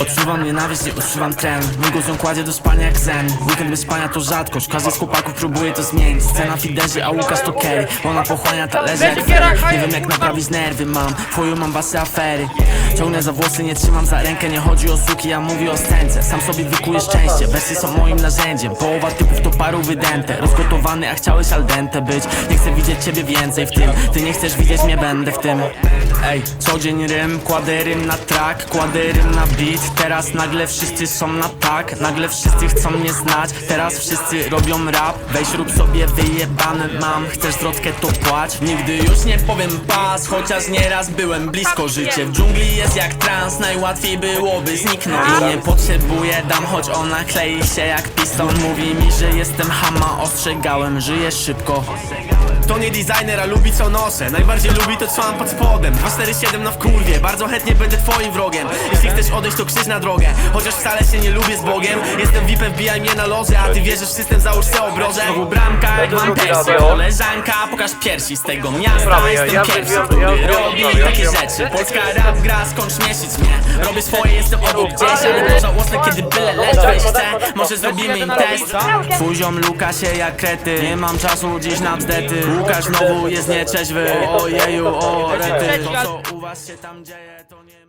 Odczuwam nienawiść, nie odczuwam tren. Mój ją kładzie do spania jak zen. Weekend bez spania to rzadkość. Każdy z chłopaków próbuje to zmienić. Scena Fiderzy, a Łukasz to Kerry Ona pochłania talerze jak Ferry. Nie wiem jak naprawić nerwy mam. Twoją mam wasy afery Ciągnę za włosy, nie trzymam za rękę Nie chodzi o suki, ja mówię o scence Sam sobie wykuję szczęście Wersy są moim narzędziem. Połowa typów to paru wydęte Rozgotowany, a chciałeś al dente być. Nie chcę widzieć ciebie więcej w tym Ty nie chcesz widzieć mnie, będę w tym. Ej, co dzień rym, kładę rym na track Kładę rym na beat. Teraz nagle wszyscy są na tak Nagle wszyscy chcą mnie znać. Teraz wszyscy robią rap Weź rób sobie wyjebane mam. Chcesz zwrotkę to płać. Nigdy już nie powiem pas Chociaż nieraz byłem blisko Życie. W dżungli jest jak trans Najłatwiej byłoby zniknąć. I nie potrzebuję dam Choć ona klei się jak piston. Mówi mi, że jestem hama Ostrzegałem, żyję szybko To nie designer, a lubi co noszę. Najbardziej lubi to co mam pod spodem. 247 na wkurwie, bardzo chętnie będę twoim wrogiem. Jeśli chcesz odejść to krzyż na drogę. Chociaż wcale się nie lubię z Bogiem. Jestem VIP-em, wbijaj mnie na loże A ty wierzysz w system, załóż se obroże. Znowu bramka jak mam persję Koleżanka, pokaż piersi z tego miasta. Prawie, ja- Jestem ja- pierwszy, ja- który ja- ja- robi ja- ja- takie ja- rzeczy. Polska rap gra, skończ śmieszyć mnie. Robię swoje, jestem obok gdzieś Ale to żałosne, kiedy byle leć Weź chcę, może zrobimy im test. Twój ziom luka się jak krety. Nie mam czasu dziś na bzdety Łukasz znowu jest nieczeźwy. Ojeju, o rety. To co u was się tam dzieje to nie